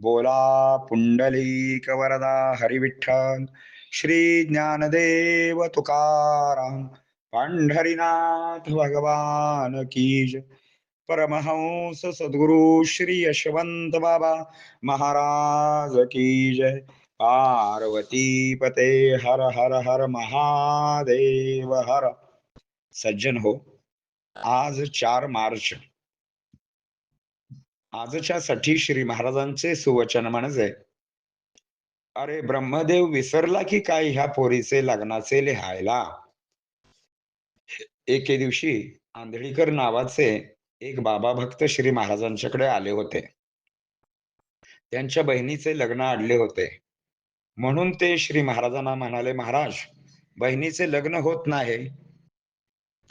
बोला पुंडलिक वरदा हरिविठ्ठल श्री ज्ञानदेव तुकाराम पंढरीनाथ भगवान कीज परमहंस सद्गुरु श्री यशवंत बाबा महाराज की जय। पार्वती पते हर हर हर महादेव हर। सज्जन हो आज चार मार्च। आजच्या साठी श्री महाराजांचे सुवचन म्हणजे अरे ब्रह्मदेव विसरला की काय ह्या पोरीचे लग्नाचे लिहायला? एके दिवशी आंधळीकर नावाचे एक बाबा भक्त श्री महाराजांच्याकडे आले होते. त्यांच्या बहिणीचे लग्न आडले होते. म्हणून ते श्री महाराजांना म्हणाले महाराज बहिणीचे लग्न होत नाही.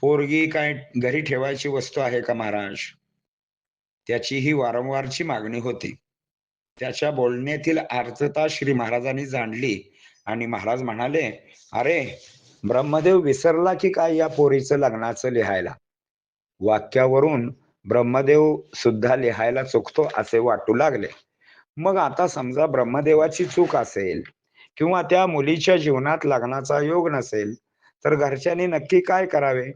पोरगी काय घरी ठेवायची वस्तू आहे का महाराज? त्याची ही वारंवारची मागणी होती. त्याच्या बोलण्यातील अर्थता श्री महाराजांनी जाणली आणि महाराज म्हणाले अरे ब्रह्मदेव विसरला की काय या पोरीचं लग्नाचं लिहायला? वाक्यावरून ब्रह्मदेव सुद्धा लिहायला चुकतो असे वाटू लागले. मग आता समजा ब्रह्मदेवाची चूक असेल किंवा त्या मुलीच्या जीवनात लग्नाचा योग नसेल तर घरच्यांनी नक्की काय करावे?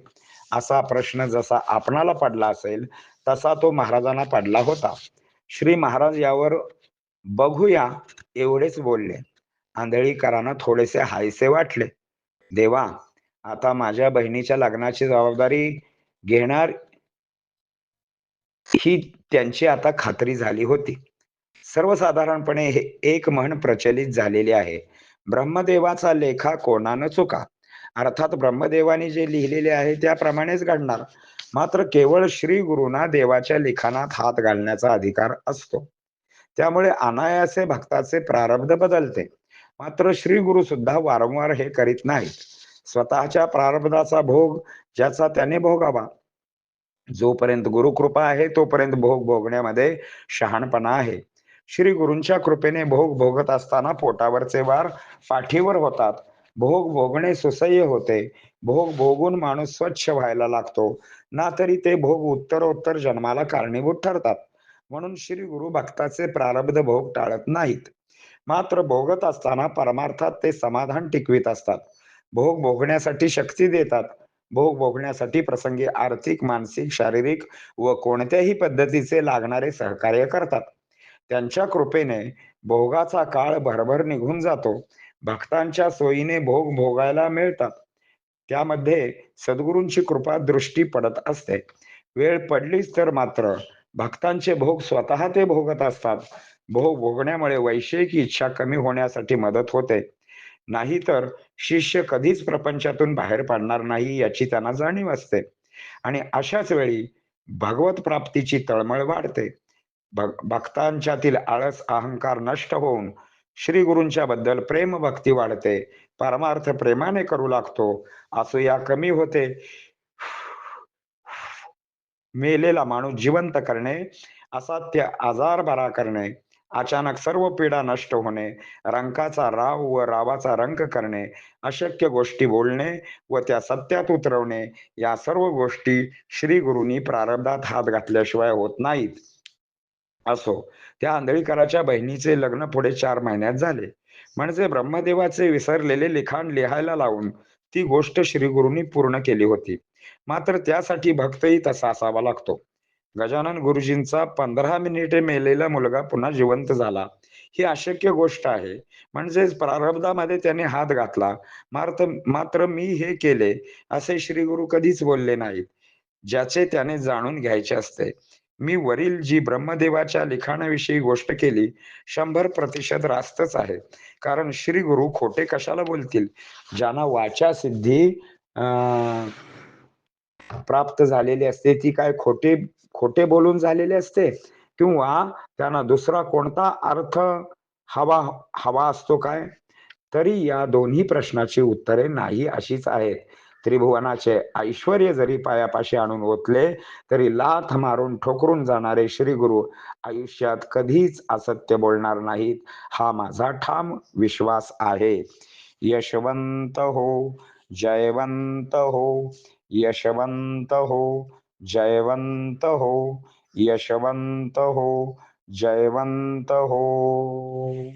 असा प्रश्न जसा आपणाला पडला असेल तसा तो महाराजांना पडला होता. श्री महाराज यावर बघूया एवढेच बोलले. आंधळीकरांना थोडेसे हायसे वाटले. देवा आता माझ्या बहिणीच्या लग्नाची जबाबदारी घेणार ही त्यांची आता खात्री झाली होती. सर्वसाधारणपणे हे एक म्हण प्रचलित झालेले आहे. ब्रह्मदेवाचा लेखा कोणानं चुका? अर्थात ब्रह्मदेवाने जे लिहिलेले आहे त्याप्रमाणेच घडणार. मात्र केवळ श्री गुरुना देवाच्या लिखाणात हात घालण्याचा अधिकार असतो. त्यामुळे अनायासे भक्ताचे प्रारब्ध बदलते. मात्र श्री गुरु सुद्धा वारंवार हे करीत नाहीत. स्वतःच्या प्रारब्धाचा भोग ज्याचा त्याने भोगावा. जोपर्यंत गुरुकृपा आहे तोपर्यंत भोग भोगण्यामध्ये शहाणपणा आहे. श्री गुरूंच्या कृपेने भोग भोगत असताना पोटावरचे वार पाठीवर होतात. भोग भोगणे सुसह्य होते. भोग भोगून माणूस स्वच्छ व्हायला लागतो. ना तरी ते भोग उत्तरोत्तर जन्माला कारणीभूत ठरतात. म्हणून श्री गुरु भक्ताचे प्रारब्ध भोग टाळत नाहीत. मात्र भोगत असताना परमार्थात ते समाधान टिकवित असतात. भोग भोगण्यासाठी शक्ती देतात. भोग भोगण्यासाठी प्रसंगी आर्थिक मानसिक शारीरिक व कोणत्याही पद्धतीचे लागणारे सहकार्य करतात. त्यांच्या कृपेने भोगाचा काळ भरभर निघून जातो. भक्तांच्या सोयीने भोग भोगायला मिळतात. त्यामध्ये सद्गुरूंची कृपा दृष्टी पडत असते. वेळ पडलीच तर मात्र भक्तांचे भोग स्वतः ते भोगत असतात. भोग भोगण्यामुळे वैषयिक इच्छा कमी होण्यासाठी मदत होते. नाहीतर शिष्य कधीच प्रपंचातून बाहेर पडणार नाही याची त्यांना जाणीव असते. आणि अशाच वेळी भगवत प्राप्तीची तळमळ वाढते. भक्तांच्यातील आळस अहंकार नष्ट होऊन श्री गुरूंच्या बद्दल प्रेम भक्ती वाढते. परमार्थ प्रेमाने करू लागतो. असूया कमी होते. मेलेला माणूस जिवंत करणे असाध्य आजार बरा करणे अचानक सर्व पीडा नष्ट होणे रंकाचा राव व रावाचा रंक करणे अशक्य गोष्टी बोलणे व त्या सत्यात उतरवणे या सर्व गोष्टी श्री गुरुनी प्रारब्धात हात घातल्याशिवाय होत नाहीत. असो. त्या आंधळीकराच्या बहिणीचे लग्न पुढे चार महिन्यात झाले. म्हणजे ब्रह्मदेवाचे विसरलेले लिखाण लिहायला लावून ती गोष्ट श्री गुरुनी पूर्ण केली होती. मात्र त्यासाठी भक्तही तसा असावा लागतो. गजानन गुरुजींचा पंधरा मिनिटे मेलेला मुलगा पुन्हा जिवंत झाला. ही अशक्य गोष्ट आहे. म्हणजेच प्रारब्धामध्ये त्याने हात घातला. मात्र मात्र मी हे केले असे श्री गुरु कधीच बोलले नाहीत. ज्याचे त्याने जाणून घ्यायचे असते. मी वरील जी ब्रह्मदेवाच्या लिखाणाविषयी गोष्ट केली शंभर प्रतिशत रास्तच आहे. कारण श्री गुरु खोटे कशाला बोलतील? ज्यांना वाचा सिद्धी प्राप्त झालेली असते ती काय खोटे खोटे बोलून झालेली असते? किंवा त्यांना दुसरा कोणता अर्थ हवा हवा असतो काय? तरी या दोन्ही प्रश्नाची उत्तरे नाही अशीच आहेत. त्रिभुवनाचे ऐश्वर्य जरी पायापाशी आणून ओतले तरी लाथ मारून ठोकरून जाणारे श्री गुरु आयुष्यात कधीच असत्य बोलणार नाहीत. हा माझा ठाम विश्वास आहे. यशवंत हो जयवंत हो यशवंत हो जयवंत हो यशवंत हो जयवंत हो.